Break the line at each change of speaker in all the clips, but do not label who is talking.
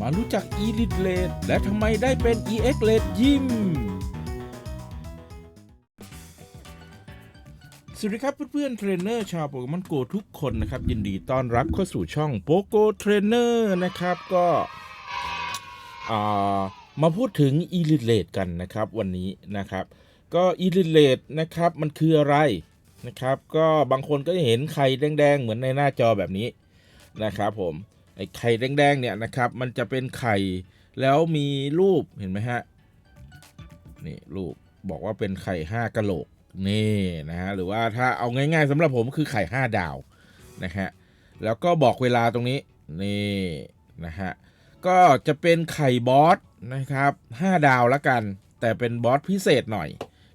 มารู้จัก e l i t l a t e และทำไมได้เป็น EX l a t e ยิมสวัสดีครับเพื่อนๆเทรนเนอร์ชาวโปเกมอนโกทุกคนนะครับ ยินดีต้อนรับเข้าสู่ช่องโปโกเทรนเนอร์นะครับก็มาพูดถึง e l i t l a t e กันนะครับวันนี้นะครับ ก็ e l i t l a t e นะครับมันคืออะไรนะครับ ก็บางคนก็จะเห็นไข่แดงๆ เหมือนในหน้าจอแบบนี้นะครับผม ไอ้ไข่แดงๆเนี่ยนะครับ มันจะเป็นไข่แล้วมีรูปเห็นไหมฮะนี่รูปบอกว่าเป็นไข่ห้ากะโหลกนี่นะฮะหรือว่าถ้าเอาง่ายๆสำหรับผมคือไข่ห้าดาวนะฮะแล้วก็บอกเวลาตรงนี้นี่นะฮะก็จะเป็นไข่บอสนะครับ5ดาวละกัน แต่เป็นบอสพิเศษหน่อย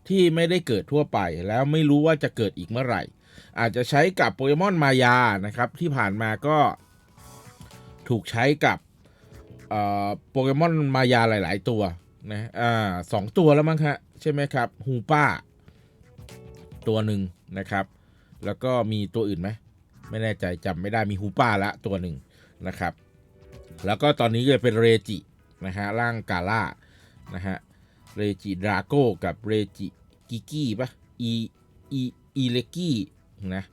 ที่ไม่ได้เกิดทั่วไป แล้วไม่รู้ว่าจะเกิดอีกเมื่อไหร่ อาจจะใช้กับโปเกมอนมายานะครับที่ผ่านมาก็ ถูกใช้กับโปเกมอนมายาหลาย ๆ ตัวนะอ่าสองตัวแล้วมั้งฮะใช่ไหมครับฮูป้า ตัวหนึ่งนะครับ แล้วก็มีตัวอื่นไหมไม่แน่ใจจำไม่ได้มีฮูป้าละตัวหนึ่งนะครับ แล้วก็ตอนนี้ก็เป็นเรจินะฮะร่างกาล่านะฮะเรจิดราโก้กับเรจิกิกี้ปะอีอีอีเลกี้นะ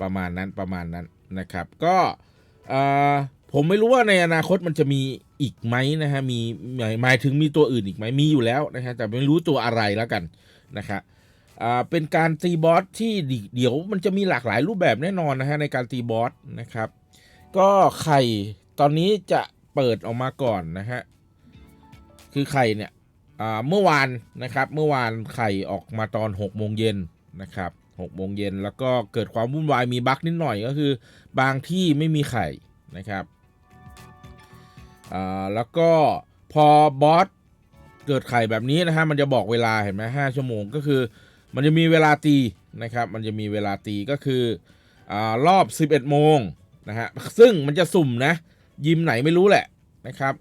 ประมาณนั้นประมาณนั้นนะครับ ก็ ผมไม่รู้ว่าในอนาคตมันจะมีอีกไหมนะฮะมีหมายถึงมีตัวอื่นอีกไหมมีอยู่แล้วนะฮะแต่ไม่รู้ตัวอะไรแล้วกันนะครับเป็นการตีบอสที่เดี๋ยวมันจะมีหลากหลายรูปแบบแน่นอนนะฮะในการตีบอสนะครับ ก็ไข่ตอนนี้จะเปิดออกมาก่อนนะฮะคือไข่เนี่ยเมื่อวานนะครับเมื่อวานไข่ออกมาตอน6โมงเย็นนะครับ 6โมงเย็นแล้วก็เกิดความวุ่นวายมีบั๊กนิดหน่อยก็คือ บางที่ไม่มีไข่นะครับอ่าแล้วก็พอบอสเกิดไข่แบบนี้นะฮะมันจะบอกเวลาเห็นไหมห้าชั่วโมงก็คือ มันจะมีเวลาตีนะครับ มันจะมีเวลาตีก็คืออารอบ 11 โมงนะฮะซึ่งมันจะสุ่มนะ ยิมไหนไม่รู้แหละนะครับ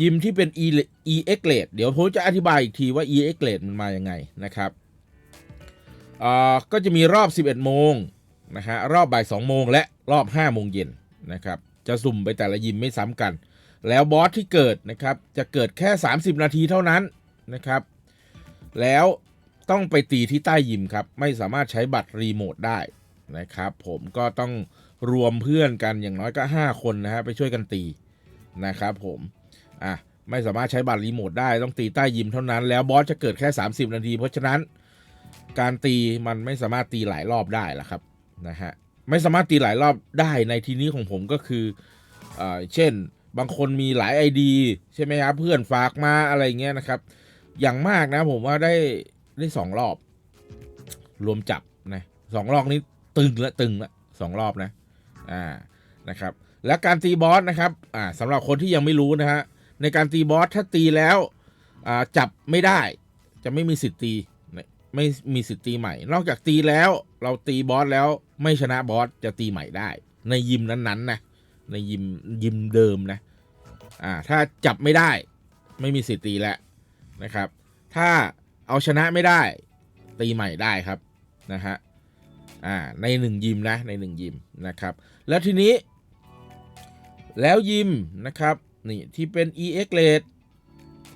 ยิมที่เป็น e e x r a t e เดี๋ยวผมจะอธิบายอีกทีว่า e x r a t e มันมาอยังไงนะครับ ก็จะมีรอบ 11 โมงนะฮะรอบบ่าย 2 โมงและรอบ 5 โมงเย็นนะครับจะสุ่มไปแต่ละยิมไม่ซ้ำกัน แล้วบอสที่เกิดนะครับจะเกิดแค่ 30 นาทีเท่านั้นนะครับ แล้วต้องไปตีที่ใต้ยิมครับ ไม่สามารถใช้บัตรรีโมทได้นะครับ ผมก็ต้องรวมเพื่อนกันอย่างน้อยก็ 5 คนนะฮะไปช่วยกันตีนะครับผมอะไม่สามารถใช้บัตรรีโมทได้ต้องตีใต้ยิมเท่านั้นแล้วบอสจะเกิดแค่ 30 นาที เพราะฉะนั้น การตีมันไม่สามารถตีหลายรอบได้ละครับนะฮะไม่สามารถตีหลายรอบได้ในทีนี้ของผมก็คือเอ่อเช่นบางคนมีหลาย ID ใช่ไหมครับเพื่อนฝากมาอะไรเงี้ยนะครับ อย่างมากนะผมว่าได้ได้สองรอบ รวมจับนะสองรอบนี้ตึงละตึงละสองรอบนะอ่านะครับ และการตีบอสนะครับอ่าสำหรับคนที่ยังไม่รู้นะฮะในการตีบอสถ้าตีแล้วอ่าจับไม่ได้จะไม่มีสิทธิ์ตี ไม่มีสิทธิ์ตีใหม่ นอกจากตีแล้ว เราตีบอสแล้วไม่ชนะบอสจะตีใหม่ได้ ในยิมนั้นๆนะในยิมยิมเดิมนะอ่าถ้าจับไม่ได้ ไม่มีสิทธิ์ตีแล้วนะครับ ถ้าเอาชนะไม่ได้ ตีใหม่ได้ครับนะฮะอ่าในหนึ่งยิมนะในหนึ่งยิมนะครับ แล้วทีนี้ แล้วยิมนะครับนี่ที่เป็น EX rate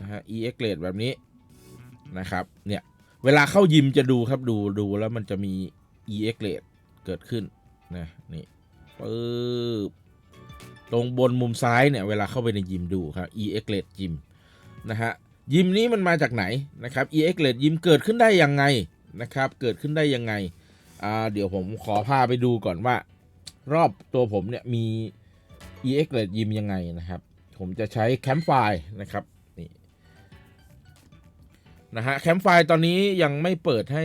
นะฮะ EX rate แบบนี้นะครับเนี่ย เวลาเข้ายิมจะดูครับดูดูแล้วมันจะมี EX rate เกิดขึ้นนะนี่ปึ๊บตรงบนมุมซ้ายเนี่ยเวลาเข้าไปในยิมดูครับ EX rate ยิมนะฮะยิมนี้มันมาจากไหนนะครับ EX rate ยิมเกิดขึ้นได้ยังไงนะครับเกิดขึ้นได้ยังไงอ่าเดี๋ยวผมขอพาไปดูก่อนว่า รอบตัวผมเนี่ยมี EX เลดยิมยังไงนะครับ ผมจะใช้แคมป์ไฟล์นะครับ นะฮะแคมป์ไฟตอนนี้ยังไม่เปิดให้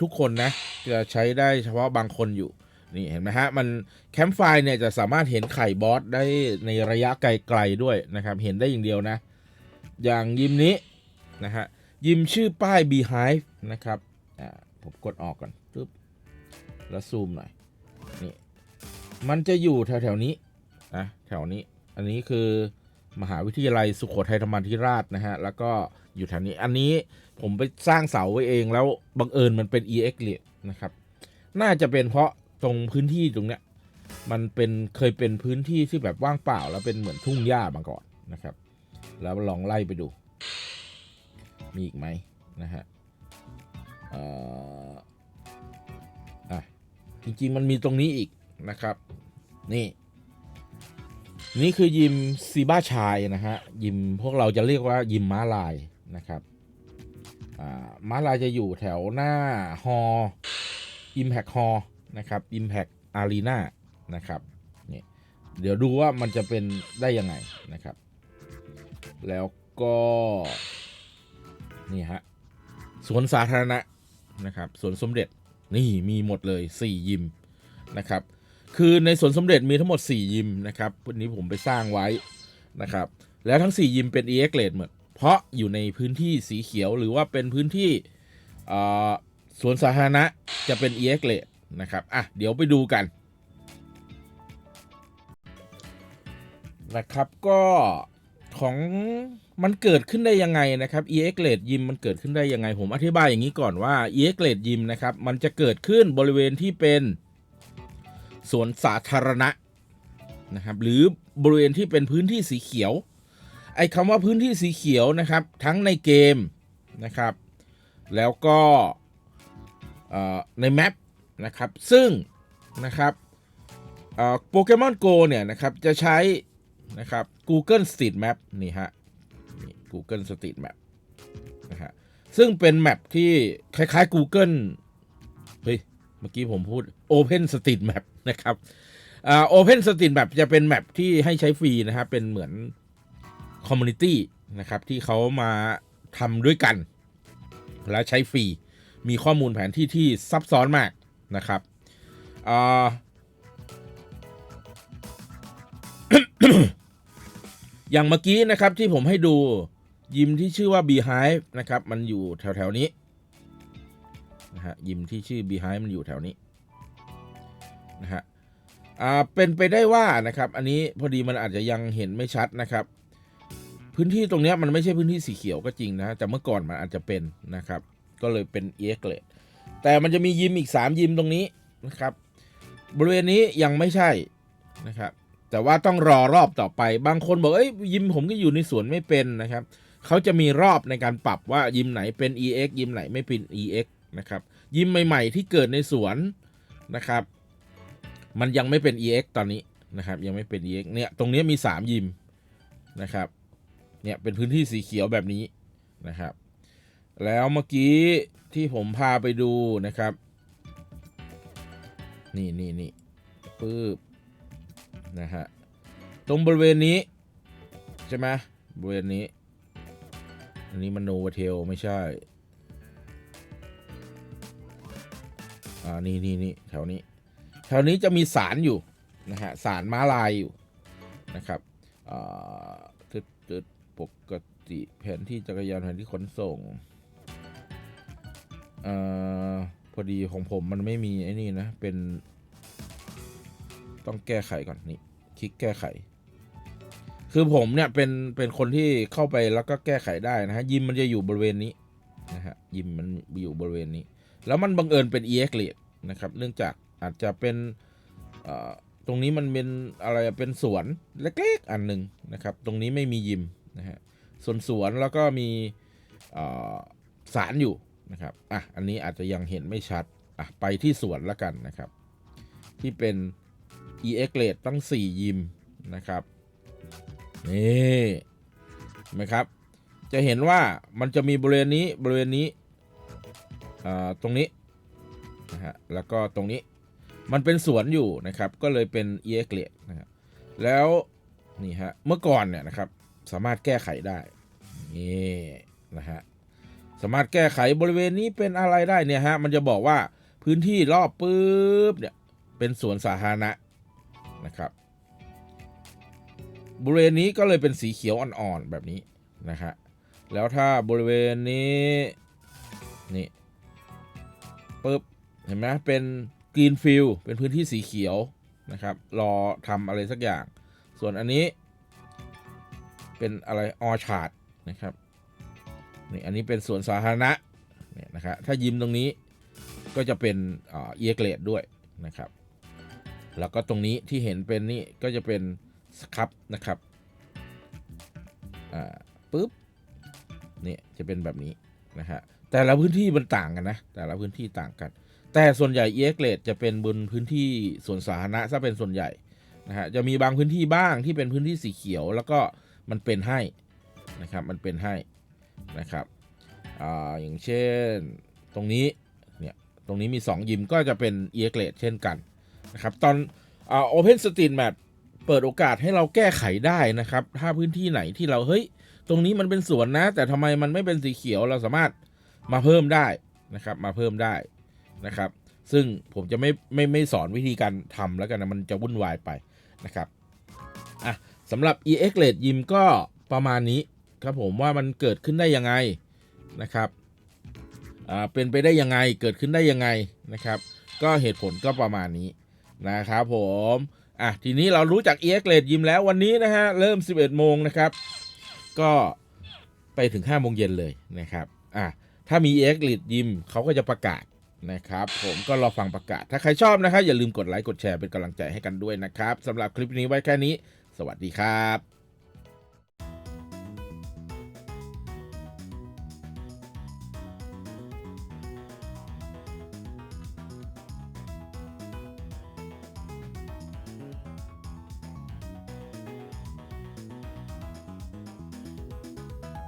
ทุกคนนะจะใช้ได้เฉพาะบางคนอยู่นี่เห็นไหมฮะมันแคมป์ไฟเนี่ยจะสามารถเห็นไข่บอสได้ในระยะไกลๆด้วยนะครับ เห็นได้อย่างเดียวนะ อย่างยิมนี้นะฮะยิมชื่อป้าย Beehive นะครับอ่าผมกดออกก่อนปึ๊บแล้วซูมหน่อยนี่มันจะอยู่แถวๆนี้นะแถวนี้อันนี้คือ มหาวิทยาลัยสุโขทัยธรรมาธิราชนะฮะ แล้วก็อยู่แถวนี้ อันนี้ผมไปสร้างเสาไว้เองแล้วบังเอิญมันเป็น EX เลยนะครับ น่าจะเป็นเพราะตรงพื้นที่ตรงเนี้ยมันเป็นเคยเป็นพื้นที่ที่แบบว่างเปล่า แล้วเป็นเหมือนทุ่งหญ้ามาก่อนนะครับ แล้วลองไล่ไปดู มีอีกไหมนะฮะเอ่ออะจริงๆมันมีตรงนี้อีกนะครับ นี่ นี่คือยิมซีบ้าชายนะฮะยิมพวกเราจะเรียกว่ายิมม้าลายนะครับอ่าม้าลายจะอยู่แถวหน้าฮอ Impact Hall นะครับ Impact Arena นะครับนี่เดี๋ยวดูว่ามันจะเป็นได้ยังไงนะครับ แล้วก็นี่ฮะสวนสาธารณะนะครับสวนสมเด็จนี่มีหมดเลย 4 ยิมนะครับ คือในสวนสมเด็จมีทั้งหมด 4 ยิมนะครับวันนี้ผมไปสร้างไว้นะครับ แล้วทั้ง 4 ยิมเป็น e x เลดหมดเพราะอยู่ในพื้นที่สีเขียวหรือว่าเป็นพื้นที่สวนสาธารณะจะเป็น e x เลดนะครับอะเดี๋ยวไปดูกันนะครับก็ของมันเกิดขึ้นได้ยังไงนะครับ EX l a d ยิมมันเกิดขึ้นได้ยังไง ผมอธิบายอย่างนี้ก่อนว่า EX l a d ยิมนะครับมันจะเกิดขึ้นบริเวณที่เป็น สวนสาธารณะนะครับ หรือบริเวณที่เป็นพื้นที่สีเขียว ไอ้คำว่าพื้นที่สีเขียวนะครับ ทั้งในเกมนะครับ แล้วก็ในแมปนะครับ ซึ่งนะครับโปเกมอนโกเนี่ยนะครับ จะใช้นะครับ Google Street Map นี่ฮะนี่ Google Street Map นะฮะ ซึ่งเป็นแมปที่คล้ายๆ Google เฮ้ย เมื่อกี้ผมพูด Open Street Map นะครับโอ่า Open Street Map จะเป็นแมปที่ให้ใช้ฟรีนะครับ เป็นเหมือนคอมมูนิตี้นะครับที่เขามาทำด้วยกัน และใช้ฟรี มีข้อมูลแผนที่ที่ซับซ้อนมากนะครับอ่าอย่างเมื่อกี้นะครับที่ผมให้ดูยิมที่ชื่อว่า Beehive นะครับ มันอยู่แถวๆนี้นะฮะยิมที่ชื่อ Beehive มันอยู่แถวนี้ นะฮะอ่าเป็นไปได้ว่านะครับอันนี้พอดีมันอาจจะยังเห็นไม่ชัดนะครับ พื้นที่ตรงนี้มันไม่ใช่พื้นที่สีเขียวก็จริงนะแต่เมื่อก่อนมันอาจจะเป็นนะครับก็เลยเป็นเอ็กเลแต่มันจะมียิมอีก 3 ยิมตรงนี้นะครับ บริเวณนี้ยังไม่ใช่นะครับ แต่ว่าต้องรอรอบต่อไป บางคนบอกเอ้ยยิมผมก็อยู่ในสวนไม่เป็นนะครับเขาจะมีรอบในการปรับว่ายิมไหนเป็น EX ยิมไหนไม่เป็น EX นะครับยิมใหม่ ๆ ที่เกิดในสวนนะครับ มันยังไม่เป็น EX ตอนนี้นะครับ ยังไม่เป็น EX เนี่ยตรงนี้มี 3 ยิมนะครับ เนี่ยเป็นพื้นที่สีเขียวแบบนี้นะครับ แล้วเมื่อกี้ที่ผมพาไปดูนะครับ นี่นี่นี่ปึ๊บนะฮะตรงบริเวณนี้ ใช่ไหมบริเวณนี้ อันนี้มันโนวเทลไม่ใช่ อ่า นี่นี่นี่แถวนี้ แถวนี้จะมีสารอยู่นะฮะสารม้าลายอยู่นะครับตึดตึดปกติแผนที่จักรยานแผนที่ขนส่งอพอดีของผมมันไม่มีไอ้นี่นะ เป็น ต้องแก้ไขก่อนนี่คลิกแก้ไข คือผมเนี่ยเป็นเป็นคนที่เข้าไปแล้วก็แก้ไขได้นะฮะยิมมันจะอยู่บริเวณนี้นะฮะยิมมันอยู่บริเวณนี้ แล้วมันบังเอิญเป็น EX l a t นะครับ เนื่องจาก อาจจะเป็นตรงนี้มันเป็นอะไรเป็นสวนเล็กๆอันหนึ่งนะครับ ตรงนี้ไม่มียิมนะฮะส่วนสวนแล้วก็มีสารอยู่นะครับอะอันนี้อาจจะยังเห็นไม่ชัดอะไปที่สวนแล้วกันนะครับ ที่เป็น EX r a t e ตั้ง 4 ยิมนะครับนี่เห็นไหมครับ จะเห็นว่ามันจะมีบริเวณนี้บริเวณนี้ตรงนี้นะฮะแล้วก็ตรงนี้ มันเป็นสวนอยู่นะครับ ก็เลยเป็น EX r a t e นะครับแล้วนี่ฮะเมื่อก่อนเนี่ยนะครับ สามารถแก้ไขได้นี่นะฮะสามารถแก้ไขบริเวณนี้เป็นอะไรได้เนี่ยฮะมันจะบอกว่าพื้นที่รอบปุ๊บเนี่ยเป็นสวนสาธารณะนะครับบริเวณนี้ก็เลยเป็นสีเขียวอ่อนๆแบบนี้นะฮะแล้วถ้าบริเวณนี้นี่ปึ๊บเห็นไหมเป็น กรีนฟิลเป็นพื้นที่สีเขียวนะครับ รอทำอะไรสักอย่าง ส่วนอันนี้ เป็นอะไรออชาร์ดนะครับนี่อันนี้เป็นสวนสาธารณะเนี่ยนะครับถ้ายิมตรงนี้ก็จะเป็นเอียเกรดด้วยนะครับ แล้วก็ตรงนี้ที่เห็นเป็นนี่ก็จะเป็นสครับนะครับอ่าปุ๊บเนี่ยจะเป็นแบบนี้นะฮะแต่ละพื้นที่มันต่างกันนะ แต่ละพื้นที่ต่างกัน แต่ส่วนใหญ่ e x เลจะเป็นบนพื้นที่ส่วนสาธารณะซะเป็นส่วนใหญ่นะฮะจะมีบางพื้นที่บ้างที่เป็นพื้นที่สีเขียว แล้วก็มันเป็นให้นะครับมันเป็นให้นะครับอ่าอย่างเช่นตรงนี้เนี่ยตรงนี้มี 2 ยิมก็จะเป็น e x เลเช่นกันนะครับตอนอ่า Open Street Map เปิดโอกาสให้เราแก้ไขได้นะครับ ถ้าพื้นที่ไหนที่เราเฮ้ยตรงนี้มันเป็นสวนนะ แต่ทำไมมันไม่เป็นสีเขียวเราสามารถมาเพิ่มได้นะครับ มาเพิ่มได้ นะครับ ซึ่งผมจะไม่ไม่ไม่สอนวิธีการทำแล้วกันนะมันจะวุ่นวายไปนะครับอะสำหรับ EX l a t e ยิมก็ประมาณนี้ครับผมว่ามันเกิดขึ้นได้ยังไงนะครับอ่าเป็นไปได้ยังไงเกิดขึ้นได้ยังไงนะครับ ก็เหตุผลก็ประมาณนี้นะครับผมอะทีนี้เรารู้จัก EX l a t e ยิมแล้ววันนี้นะฮะเริ่ม 11 โมงนะครับ ก็ไปถึง5โมงเย็นเลยนะครับอะถ้ามี EX Lead ยิมเขาก็จะประกาศ นะครับผมก็รอฟังประกาศ ถ้าใครชอบนะครับ อย่าลืมกดไลค์กดแชร์เป็นกำลังใจให้กันด้วยนะครับสำหรับคลิปนี้ไว้แค่นี้ สวัสดีครับ